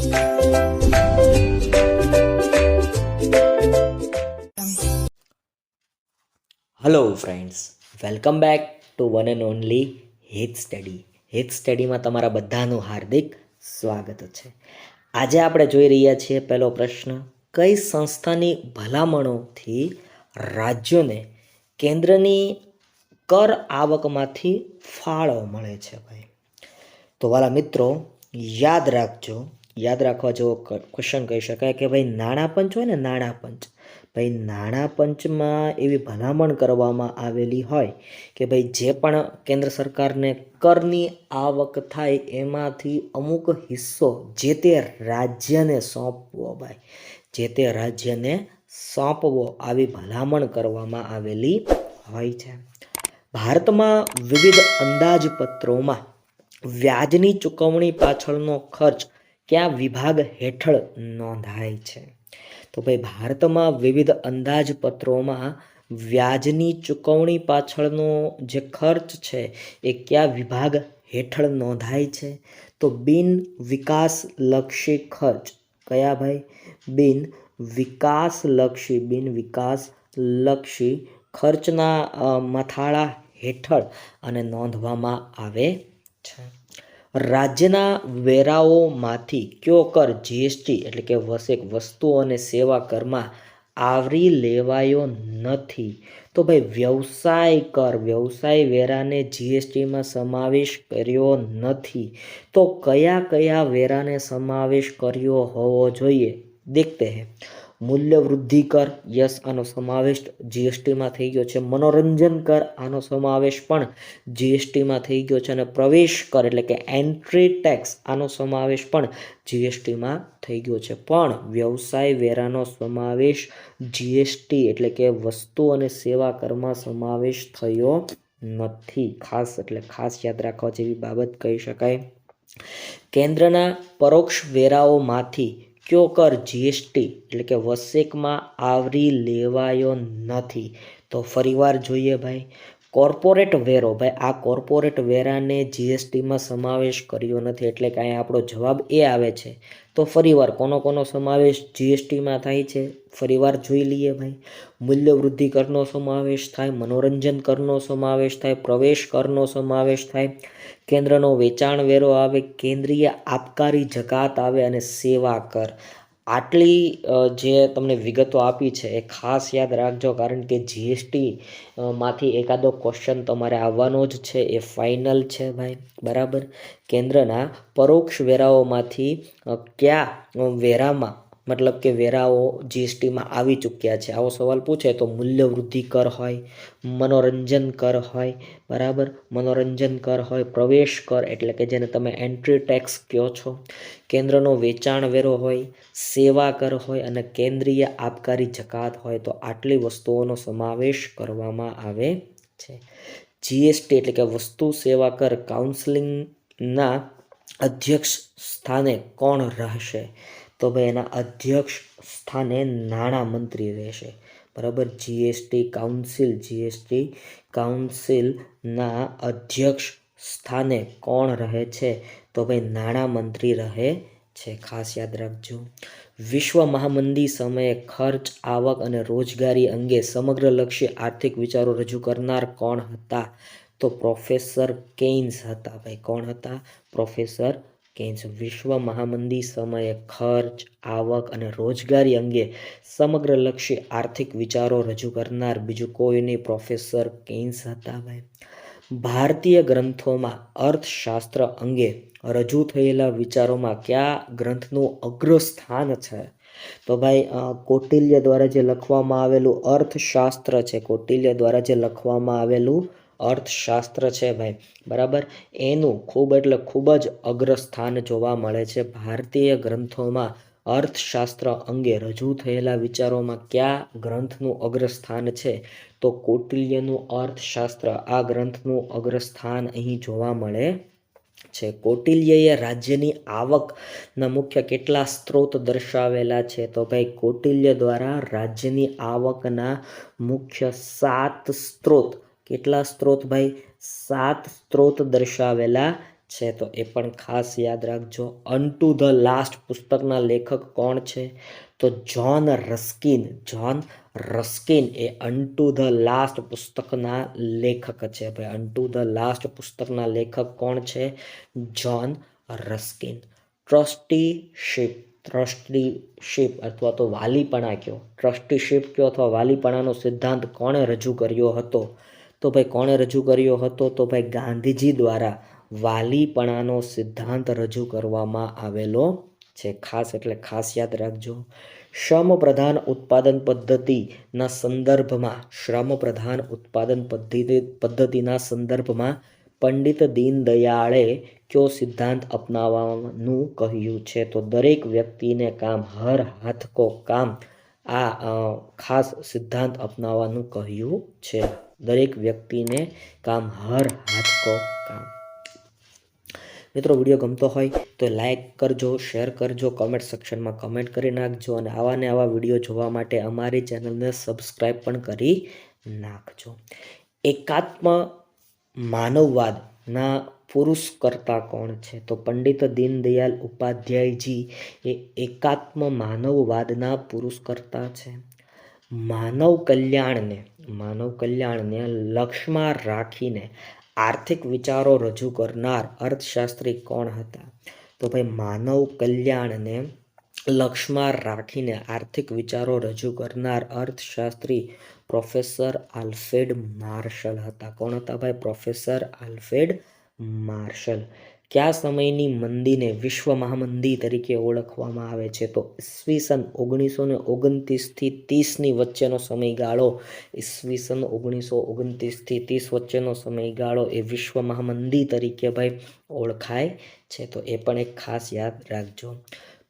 Hello friends welcome back to one and only hit study hit સ્ટડીમાં તમારા બધાનું હાર્દિક સ્વાગત છે. આજે આપણે જોઈ રહ્યા છીએ પહેલો પ્રશ્ન. કઈ સંસ્થાની ભલામણોથી રાજ્યોને કેન્દ્રની કર આવકમાંથી ફાળો મળે છે ભાઈ? તો વાલા મિત્રો, યાદ રાખજો યાદ રાખવા જેવો ક્વેશ્ચન કહી શકાય કે ભાઈ નાણાં પંચ હોય ને નાણાં પંચ ભાઈ નાણાં પંચમાં એવી ભલામણ કરવામાં આવેલી હોય કે ભાઈ જે પણ કેન્દ્ર સરકારને કરની આવક થાય એમાંથી અમુક હિસ્સો જે તે રાજ્યને સોંપવો ભાઈ, જે તે રાજ્યને સોંપવો આવી ભલામણ કરવામાં આવેલી હોય છે. ભારતમાં વિવિધ અંદાજપત્રોમાં વ્યાજની ચૂકવણી પાછળનો ખર્ચ કયા વિભાગ હેઠળ નોંધાય છે? તો ભાઈ, ભારતમાં વિવિધ અંદાજપત્રોમાં વ્યાજની ચૂકવણી પાછળનો જે ખર્ચ છે એ કયા વિભાગ હેઠળ નોંધાય છે? તો બિન વિકાસલક્ષી ખર્ચ કયા ભાઈ? બિન વિકાસલક્ષી બિન વિકાસલક્ષી ખર્ચના મથાળા હેઠળ અને નોંધવામાં આવે છે. રાજ્યના વેરાઓમાંથી કયો કર જીએસટી એટલે કે વસેક વસ્તુઓ અને સેવા કરમાં આવરી લેવાયો નથી? તો ભાઈ, વ્યવસાય કર, વ્યવસાય વેરાને જીએસટીમાં સમાવેશ કર્યો નથી. તો કયા કયા વેરાને સમાવેશ કર્યો હોવો જોઈએ? દેખતે હે. મૂલ્ય વૃદ્ધિ કર યસ, આનો સમાવેશ જીએસટીમાં થઈ ગયો છે. મનોરંજન કર આનો સમાવેશ પણ જીએસટીમાં થઈ ગયો છે. અને પ્રવેશ કર એટલે કે એન્ટ્રી ટેક્સ આનો સમાવેશ પણ જીએસટીમાં થઈ ગયો છે. પણ વ્યવસાય વેરાનો સમાવેશ જીએસટી એટલે કે વસ્તુ અને સેવા કરમાં સમાવેશ થયો નથી. ખાસ એટલે ખાસ યાદ રાખવા જેવી બાબત કહી શકાય. કેન્દ્રના પરોક્ષ વેરાઓમાંથી કયો કર જીએસટી એટલે કે વસેકમાં આવરી લેવાયો નથી. તો ફરીવાર જોઈએ ભાઈ. કોર્પોરેટ વેરો, ભાઈ, આ કોર્પોરેટ વેરાને જીએસટીમાં સમાવેશ કર્યો નથી, એટલે કે અહીંયા આપણો જવાબ એ આવે છે. તો ફરીવાર, કોનો કોનો સમાવેશ જીએસટીમાં થાય છે? ફરીવાર જોઈ લઈએ, ભાઈ. મૂલ્યવૃદ્ધિ કરનો સમાવેશ થાય, મનોરંજન કરનો સમાવેશ થાય, પ્રવેશ કરનો સમાવેશ થાય, કેન્દ્રનો વેચાણ વેરો આવે, કેન્દ્રીય આબકારી જકાત આવે અને સેવા કર. આટલી જે તમને વિગતો આપી છે એ ખાસ યાદ રાખજો કારણ કે જીએસટી માંથી એકાદો ક્વેશ્ચન તમારે આવવાનો જ છે, એ ફાઇનલ છે ભાઈ, બરાબર? કેન્દ્રના પરોક્ષ વેરાઓમાંથી કયા વેરામાં મતલબ કે વેરાઓ જીએસટીમાં આવી ચૂક્યા છે. આવો સવાલ પૂછે તો મૂલ્યવૃદ્ધિ કર હોય, મનોરંજન કર હોય, બરાબર? મનોરંજન કર હોય, પ્રવેશ કર એટલે કે જેને તમે એન્ટ્રી ટેક્સ કહો છો. કેન્દ્રનો વેચાણ વેરો હોય, સેવા કર હોય અને કેન્દ્રીય આબકારી જકાત હોય તો આટલી વસ્તુઓનો સમાવેશ કરવામાં આવે છે. જીએસટી એટલે કે વસ્તુ સેવા કર કાઉન્સિલિંગના અધ્યક્ષ સ્થાને કોણ રહેશે? તો ભાઈ એના અધ્યક્ષ સ્થાને નાણાં મંત્રી રહેશે. બરાબર? જીએસટી કાઉન્સિલ જીએસટી કાઉન્સિલના અધ્યક્ષ સ્થાને કોણ રહે છે? તો ભાઈ નાણાં મંત્રી રહે છે. ખાસ યાદ રાખજો. વિશ્વ મહામંદી સમયે ખર્ચ, આવક અને રોજગારી અંગે સમગ્ર લક્ષ્ય આર્થિક વિચારો રજૂ કરનાર કોણ હતા? તો પ્રોફેસર કેઇન્સ હતા. ભાઈ, કોણ હતા? પ્રોફેસર કેઇન્સ વિશ્વ મહામંદી સમયે ખર્ચ, આવક અને રોજગારી અંગે સમગ્રલક્ષી આર્થિક વિચારો રજૂ કરનાર બીજું કોઈ નહીં, પ્રોફેસર કેન્સ હતા ભાઈ ભારતીય ગ્રંથોમાં અર્થશાસ્ત્ર અંગે રજૂ થયેલા વિચારોમાં કયા ગ્રંથનું અગ્રસ્થાન છે? તો ભાઈ કોટિલ્ય દ્વારા જે લખવામાં આવેલું અર્થશાસ્ત્ર છે, કોટિલ્ય દ્વારા જે લખવામાં આવેલું અર્થશાસ્ત્ર છે ભાઈ. બરાબર? એનું ખૂબ એટલે ખૂબ જ અગ્રસ્થાન જોવા મળે છે. ભારતીય ગ્રંથોમાં અર્થશાસ્ત્ર અંગે રજૂ થયેલા વિચારોમાં કયા ગ્રંથનું અગ્રસ્થાન છે? તો કૌટિલ્યનું અર્થશાસ્ત્ર આ ગ્રંથનું અગ્રસ્થાન અહીં જોવા મળે છે. કૌટિલ્યએ રાજ્યની આવકના મુખ્ય કેટલા સ્ત્રોત દર્શાવેલા છે? તો ભાઈ, કૌટિલ્ય દ્વારા રાજ્યની આવકના મુખ્ય સાત સ્ત્રોત કેટલા સ્ત્રોત ભાઈ? સાત સ્ત્રોત દર્શાવેલા છે. તો એ પણ ખાસ યાદ રાખજો. અનટુ ધ લાસ્ટ પુસ્તકના લેખક કોણ છે? તો જ્હોન રસ્કિન જ્હોન રસ્કિન એ અનટુ ધ લાસ્ટ પુસ્તકના લેખક છે ભાઈ. અનટુ ધ લાસ્ટ પુસ્તકના લેખક કોણ છે? જ્હોન રસ્કિન ટ્રસ્ટીશીપ ટ્રસ્ટીશીપ અથવા તો વાલીપણા કયો? ટ્રસ્ટીશીપ કયો અથવા વાલીપણાનો સિદ્ધાંત કોણે રજૂ કર્યો હતો? તો ભાઈ કોણે રજૂ કર્યો હતો? તો ભાઈ ગાંધીજી દ્વારા વાલીપણાનો સિદ્ધાંત રજૂ કરવામાં આવેલો છે. ખાસ એટલે ખાસ યાદ રાખજો. શ્રમ પ્રધાન ઉત્પાદન પદ્ધતિના સંદર્ભમાં, શ્રમ પ્રધાન ઉત્પાદન પદ્ધતિ, પદ્ધતિના સંદર્ભમાં પંડિત દીનદયાળે કયો સિદ્ધાંત અપનાવવાનું કહ્યું છે? તો દરેક વ્યક્તિને કામ, હર હાથ કો કામ આ ખાસ સિદ્ધાંત અપનાવવાનું કહ્યું છે. દરેક વ્યક્તિને કામ, હર હાથ કો કામ. મિત્રો, વીડિયો ગમતો હોય તો લાઈક કરજો, શેર કરજો કમેન્ટ સેક્શનમાં કમેન્ટ કરી નાખજો અને આવા ને આવા વીડિયો જોવા માટે અમારી ચેનલને સબસ્ક્રાઈબ પણ કરી નાખજો. એકાત્મ માનવવાદના પુરુષ કરતા કોણ છે? તો પંડિત દીનદયાલ ઉપાધ્યાયજી એ એકાત્મ માનવવાદના પુરુષ કરતા છે. માનવ કલ્યાણને માનવ કલ્યાણને લક્ષમાં રાખીને આર્થિક વિચારો રજૂ કરનાર અર્થશાસ્ત્રી કોણ હતા? તો ભાઈ, માનવ કલ્યાણને લક્ષમાં રાખીને આર્થિક વિચારો રજૂ કરનાર અર્થશાસ્ત્રી પ્રોફેસર આલ્ફેડ માર્શલ હતા. કોણ હતા ભાઈ? પ્રોફેસર આલ્ફેડ માર્શલ. કયા સમયની મંદીને વિશ્વ મહામંદી તરીકે ઓળખવામાં આવે છે? તો ઈસવીસન ઓગણીસો ને ઓગણત્રીસથી ત્રીસની વચ્ચેનો સમયગાળો ઈસવીસન ઓગણીસો ઓગણત્રીસથી ત્રીસ વચ્ચેનો સમયગાળો એ વિશ્વ મહામંદી તરીકે ભાઈ ઓળખાય છે. તો એ પણ એક ખાસ યાદ રાખજો.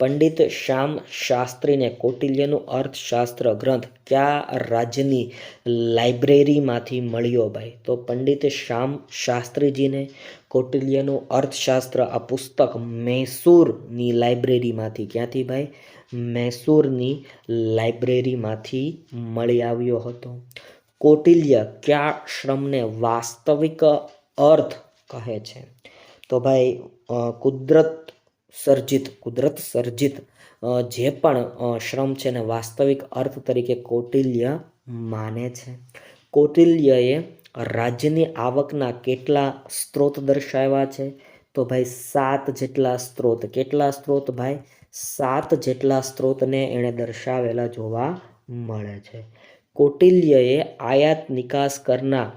પંડિત શ્યામ શાસ્ત્રીને કૌટિલ્યનું અર્થશાસ્ત્ર ગ્રંથ કયા રાજ્યની લાઇબ્રેરીમાંથી મળ્યો ભાઈ? તો પંડિત શ્યામ શાસ્ત્રીજીને કૌટિલ્યનું અર્થશાસ્ત્ર આ પુસ્તક મૈસૂરની લાઇબ્રેરીમાંથી ક્યાંથી ભાઈ? મૈસૂરની લાઇબ્રેરીમાંથી મળી આવ્યો હતો. કૌટિલ્ય કયા શ્રમને વાસ્તવિક અર્થ કહે છે? તો ભાઈ કુદરત સર્જિત કુદરત સર્જિત જે પણ શ્રમ છે ને વાસ્તવિક અર્થ તરીકે કૌટિલ્ય માને છે. કૌટિલ્યએ રાજ્યની આવકના કેટલા સ્ત્રોત દર્શાવ્યા છે? તો ભાઈ, સાત જેટલા સ્ત્રોત. કેટલા સ્ત્રોત ભાઈ? સાત જેટલા સ્ત્રોતને એણે દર્શાવેલા જોવા મળે છે. કૌટિલ્યએ આયાત નિકાસ કરના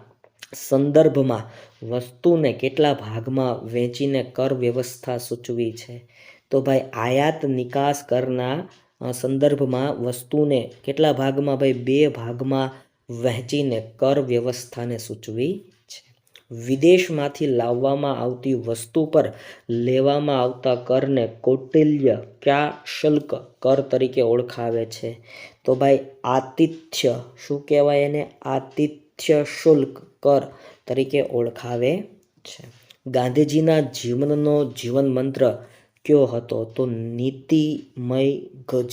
સંદર્ભમાં વસ્તુને કેટલા ભાગમાં વહેંચીને કર વ્યવસ્થા સૂચવી છે? તો ભાઈ, આયાત નિકાસ કરના સંદર્ભમાં વસ્તુને કેટલા ભાગમાં? ભાઈ, બે ભાગમાં વહેંચીને કર વ્યવસ્થાને સૂચવી છે. વિદેશમાંથી લાવવામાં આવતી વસ્તુ પર લેવામાં આવતા કરને કૌટિલ્ય ક્યા શુલ્ક કર તરીકે ઓળખાવે છે? તો ભાઈ, આતિથ્ય, શું કહેવાય એને? આતિથ્ય શુલ્ક કર તરીકે ઓળખાવે છે. ગાંધીજીના જીવનનો જીવન મંત્ર કયો હતો? તો નીતિમય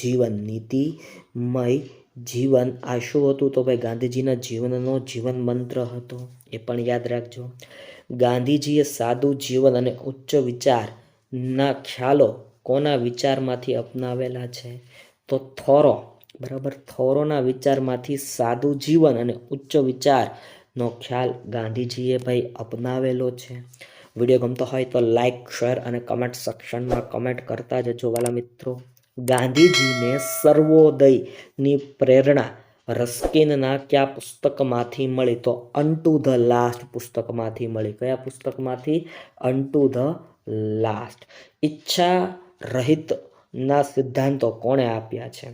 જીવન, નીતિમય જીવન, આ શું હતું? તો ભાઈ ગાંધીજીના જીવનનો જીવન મંત્ર હતો. એ પણ યાદ રાખજો. ગાંધીજીએ સાદું જીવન અને ઉચ્ચ વિચારના ખ્યાલો કોના વિચારમાંથી અપનાવેલા છે? તો થોરો, બરાબર? થોરોના વિચારમાંથી સાદું જીવન અને ઉચ્ચ વિચારનો ખ્યાલ ગાંધીજીએ ભાઈ અપનાવેલો છે. વીડિયો ગમતો હોય તો લાઇક શેર અને કમેન્ટ સેક્શનમાં કમેન્ટ કરતા જજો વાલા મિત્રો. ગાંધીજીને સર્વોદયની પ્રેરણા રસ્કિનના કયા પુસ્તકમાંથી મળી? તો અનટુ ધ લાસ્ટ પુસ્તકમાંથી મળી. કયા પુસ્તકમાંથી? અનટુ ધ લાસ્ટ ઈચ્છા રહિતના સિદ્ધાંતો કોણે આપ્યા છે?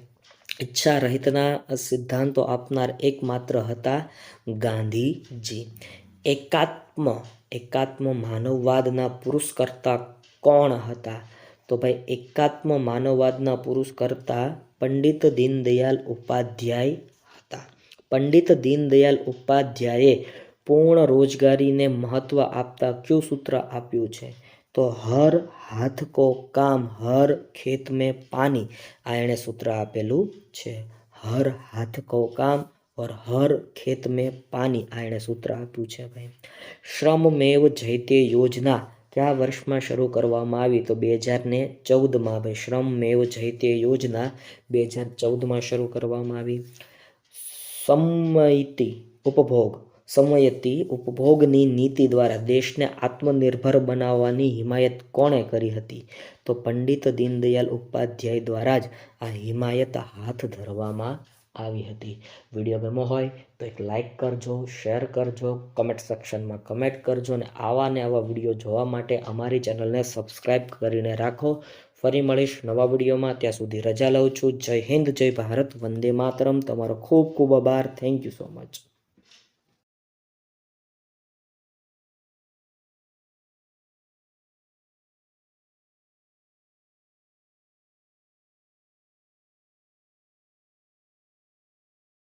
ઈચ્છા રહિતના સિદ્ધાંતો આપનાર એકમાત્ર હતા ગાંધીજી. એકાત્મ એકાત્મ માનવવાદના પુરુષ કરતા કોણ હતા? તો ભાઈ એકાત્મ માનવવાદના પુરુષ કરતા પંડિત દીનદયાલ ઉપાધ્યાય હતા. પંડિત દીનદયાલ ઉપાધ્યાયે પૂર્ણ રોજગારીને મહત્વ આપતા કયું સૂત્ર આપ્યું છે? તો હર હાથ કો કામ, હર ખેત મેં પાણી આ એણે સૂત્ર આપેલું છે. હર હાથ કો કામ ઓર હર ખેત મેં પાણી આ એણે સૂત્ર આપ્યું છે ભાઈ. શ્રમ મેવ જયતે યોજના કયા વર્ષમાં શરૂ કરવામાં આવી તો બે હજાર ને ચૌદમાં ભાઈ શ્રમ મેવ જયતે યોજના બે હજાર ચૌદમાં શરૂ કરવામાં આવી. સમયતિ ઉપભોગ, સમયતી ઉપભોગની નીતિ દ્વારા દેશને આત્મનિર્ભર બનાવવાની હિમાયત કોણે કરી હતી? તો પંડિત દીનદયાલ ઉપાધ્યાય દ્વારા જ આ હિમાયત હાથ ધરવામાં આવી હતી. વીડિયો ગમો હોય તો એક લાઇક કરજો શેર કરજો કમેન્ટ સેક્શનમાં કમેન્ટ કરજો અને આવા ને આવા વીડિયો જોવા માટે અમારી ચેનલને સબસ્ક્રાઈબ કરીને રાખો. ફરી મળીશ નવા વિડીયોમાં ત્યાં સુધી રજા લઉં છું. જય હિન્દ, જય ભારત. વંદે માતરમ. તમારો ખૂબ ખૂબ આભાર. Thank you so much